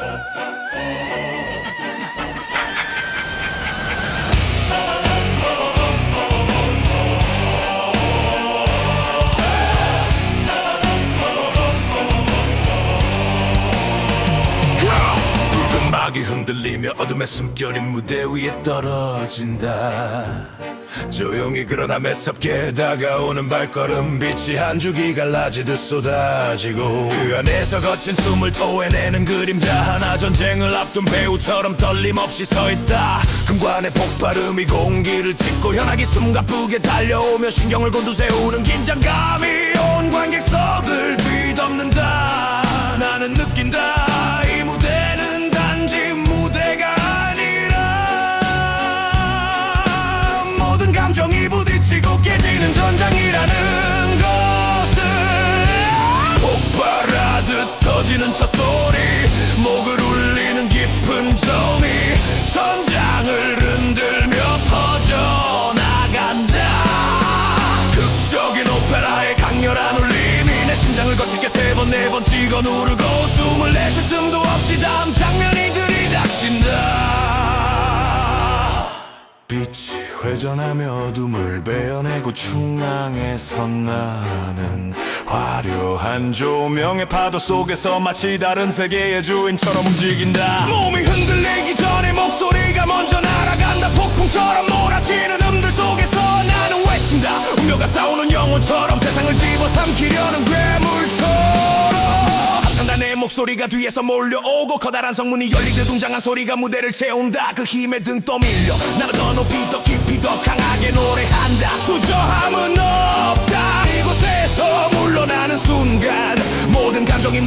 Música 흔들리며 어둠의 숨결이 무대 위에 떨어진다. 조용히 그러나 매섭게 다가오는 발걸음 빛이 한 줄기 갈라지듯 쏟아지고 그 안에서 거친 숨을 토해내는 그림자 하나 전쟁을 앞둔 배우처럼 떨림없이 서있다. 금관의 폭발음이 공기를 찢고 현악이 숨가쁘게 달려오며 신경을 곤두세우는 긴장감이 온 관객석을 뒤덮는다. 나는 느낀다 터지는 첫 소리 목을 울리는 깊은 점이 천장을 흔들며 퍼져나간다. 극적인 오페라의 강렬한 울림이 내 심장을 거칠게 세 번 네 번 찍어 누르고 숨을 내쉴 틈도 없이 다음 장면이 들이닥친다. 빛이 회전하며 어둠을 베어내고 중앙에 선 나는 화려한 조명의 파도 속에서 마치 다른 세계의 주인처럼 움직인다. 몸이 흔들리기 전에 목소리가 먼저 날아간다. 폭풍처럼 몰아치는 음들 속에서 나는 외친다. 운명과 싸우는 영혼처럼 세상을 집어삼키려는 괴물처럼. 항상 내 목소리가 뒤에서 몰려오고 커다란 성문이 열리듯 웅장한 소리가 무대를 채운다. 그 힘에 등 떠밀려 나는 더 높이 더 깊이 더 강하게 노래한다. 주저함은 없다. 이곳에서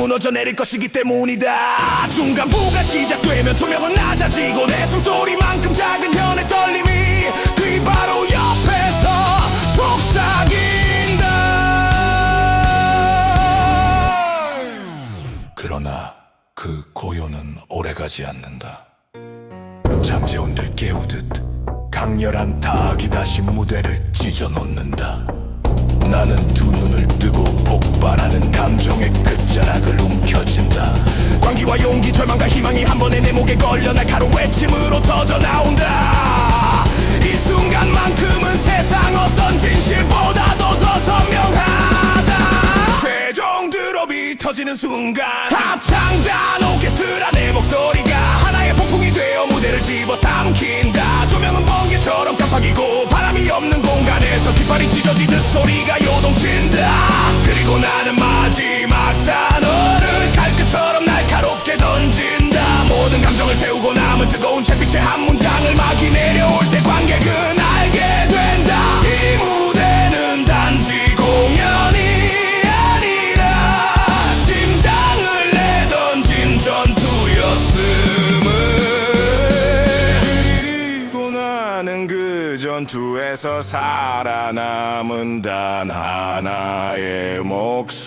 무너져 내릴 것이기 때문이다 중간부가 시작되면 조명은 낮아지고 내 숨소리만큼 작은 현의 떨림이 그 바로 옆에서 속삭인다 그러나 그 고요는 오래가지 않는다. 잠재운들 깨우듯 강렬한 타악이 다시 무대를 찢어놓는다. 나는 두 폭발하는 감정의 끝자락을 움켜쥔다. 광기와 용기, 절망과 희망이 한 번에 내 목에 걸려 날카로운 외침으로 터져 나온다. 이 순간만큼은 세상 어떤 진실보다도 더 선명하다. 최종 드롭이 터지는 순간 합창단 오케스트라 내 목소리가 하나의 폭풍이 되어 무대를 집어삼킨다 조명은 번개처럼 깜빡이고 바람이 없는 공간에서 깃발이 찢어지듯 소리가 요동친다 그리고 나는 마지막 단어를 칼끝처럼 날카롭게 던진다. 모든 감정을 태우고 남은 뜨거운 채빛의 한 문장을 막이 내려올 때 관객은 알게 된다. 이 무대는 단지 공연이 아니라 심장을 내던진 전투였음 전투에서 살아남은 단 하나의 목소리였음